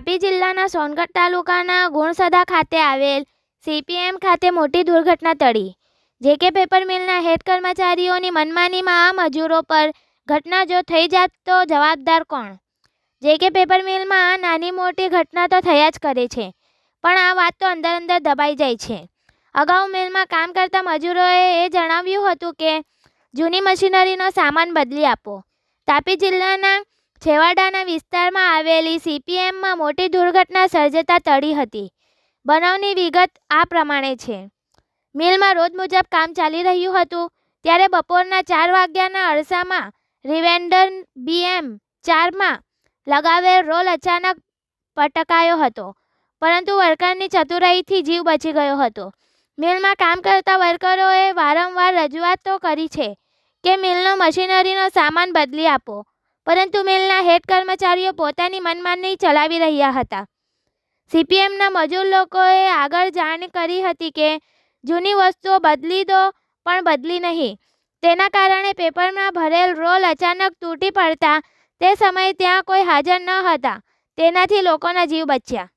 તાપી જિલ્લાના સોનગઢ તાલુકાના ગુણસદા ખાતે આવેલ સીપીએમ ખાતે મોટી દુર્ઘટના ટળી, જે કે પેપર મિલના હેડ કર્મચારીઓની મનમાનીમાં આ મજૂરો પર ઘટના જો થઈ જાત તો જવાબદાર કોણ? જે કે પેપર મિલમાં નાની મોટી ઘટના તો થયા જ કરે છે, પણ આ વાત તો અંદર અંદર દબાઈ જાય છે. અગાઉ મિલમાં કામ કરતા મજૂરોએ એ જણાવ્યું હતું કે, જૂની મશીનરીનો સામાન બદલી આપો. તાપી જિલ્લાના છેવાડાના વિસ્તારમાં આવેલી સીપીએમમાં મોટી દુર્ઘટના સર્જતા ટળી હતી. બનાવની વિગત આ પ્રમાણે છે. મિલમાં રોજ મુજબ કામ ચાલી રહ્યું હતું, ત્યારે બપોરના ચાર વાગ્યાના અરસામાં રિવેન્ડર બીએમ ચારમાં લગાવેલ રોલ અચાનક પટકાયો હતો, પરંતુ વર્કરની ચતુરાઈથી જીવ બચી ગયો હતો. મિલમાં કામ કરતા વર્કરોએ વારંવાર રજૂઆત તો કરી છે કે, મિલનો મશીનરીનો સામાન બદલી આપો. પરંતુ મિલના હેડ કર્મચારીઓ પોતાની મનમાની ચલાવી રહ્યા હતા. સીપીએમના મજૂર લોકોએ આગળ જાણ કરી હતી કે જૂની વસ્તુઓ બદલી દો, પણ બદલી નહીં. તેના કારણે પેપરમાં ભરેલ રોલ અચાનક તૂટી પડતા તે સમયે ત્યાં કોઈ હાજર ન હતા. તેનાથી લોકોના જીવ બચ્યા.